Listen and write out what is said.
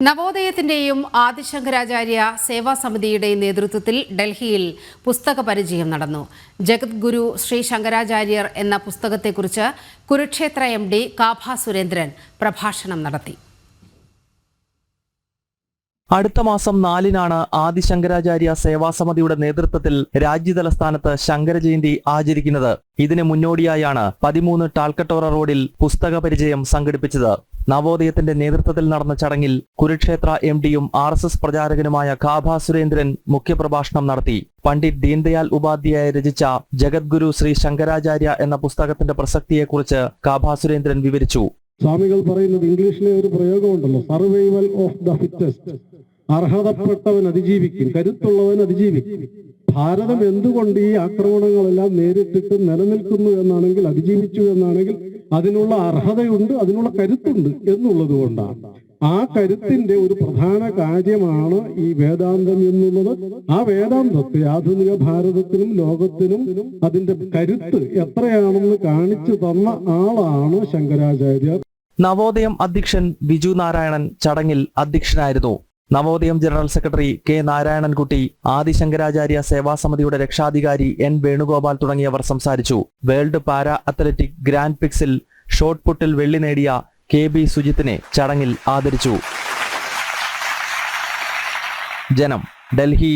നവോദയത്തിന്റെയും ആദിശങ്കരാചാര്യ സേവാ സമിതിയുടെയും നേതൃത്വത്തിൽ ഡൽഹിയിൽ പുസ്തക പരിചയം നടന്നു. ജഗദ്ഗുരു ശ്രീ ശങ്കരാചാര്യർ എന്ന പുസ്തകത്തെക്കുറിച്ച് കുരുക്ഷേത്ര എം ഡി കാഭ സുരേന്ദ്രൻ പ്രഭാഷണം നടത്തി. അടുത്ത മാസം നാലിനാണ് ആദിശങ്കരാചാര്യ സേവാസമിതിയുടെ നേതൃത്വത്തിൽ രാജ്യതലസ്ഥാനത്ത് ശങ്കരജയന്തി ആചരിക്കുന്നത്. ഇതിന് മുന്നോടിയായാണ് പതിമൂന്ന് ടാൽക്കട്ടോറ റോഡിൽ പുസ്തക പരിചയം സംഘടിപ്പിച്ചത്. നവോദയത്തിന്റെ നേതൃത്വത്തിൽ നടന്ന ചടങ്ങിൽ കുരുക്ഷേത്ര എം ഡിയും ആർ എസ് എസ് പ്രചാരകനുമായ കാഭ സുരേന്ദ്രൻ മുഖ്യപ്രഭാഷണം നടത്തി. പണ്ഡിറ്റ് ദീൻദയാൽ ഉപാധ്യായ രചിച്ച ജഗദ്ഗുരു ശ്രീ ശങ്കരാചാര്യ എന്ന പുസ്തകത്തിന്റെ പ്രസക്തിയെക്കുറിച്ച് കാഭ സുരേന്ദ്രൻ വിവരിച്ചു. സ്വാമികൾ പറയുന്നത് ഇംഗ്ലീഷിലെ ഒരു പ്രയോഗമുണ്ടല്ലോ സർവൈവൽ ഓഫ് ദ ഫിറ്റസ്റ്റ് അർഹതപ്പെട്ടവൻ അതിജീവിക്കും കരുത്തുള്ളവൻ അതിജീവിക്കും. ഭാരതം എന്തുകൊണ്ട് ഈ ആക്രമണങ്ങളെല്ലാം നേരിട്ടിട്ട് നിലനിൽക്കുന്നു എന്നാണെങ്കിൽ അതിജീവിച്ചു എന്നാണെങ്കിൽ അതിനുള്ള അർഹതയുണ്ട് അതിനുള്ള കരുത്തുണ്ട് എന്നുള്ളത് കൊണ്ടാണ്. ആ കരുത്തിന്റെ ഒരു പ്രധാന കാര്യമാണ് ഈ വേദാന്തം എന്നുള്ളത്. ആ വേദാന്തത്തെ ആധുനിക ഭാരതത്തിനും ലോകത്തിനും അതിന്റെ കരുത്ത് എത്രയാണെന്ന് കാണിച്ചു തന്ന ആളാണ് ശങ്കരാചാര്യർ നവോദയം അധ്യക്ഷൻ ബിജു നാരായണൻ ചടങ്ങിൽ അധ്യക്ഷനായിരുന്നു. Navodayam general secretary K Narayanankutty Adi Shankaracharya സേവാസമിതിയുടെ രക്ഷാധികാരി എൻ വേണുഗോപാൽ തുടങ്ങിയവർ സംസാരിച്ചു. വേൾഡ് പാരാ അത്ലറ്റിക് ഗ്രാൻഡ് പിക്സിൽ ഷോർട്ട് പുട്ടിൽ വെള്ളി നേടിയ കെ ബി സുജിത്തിനെ ചടങ്ങിൽ ആദരിച്ചു. ജനം ഡൽഹി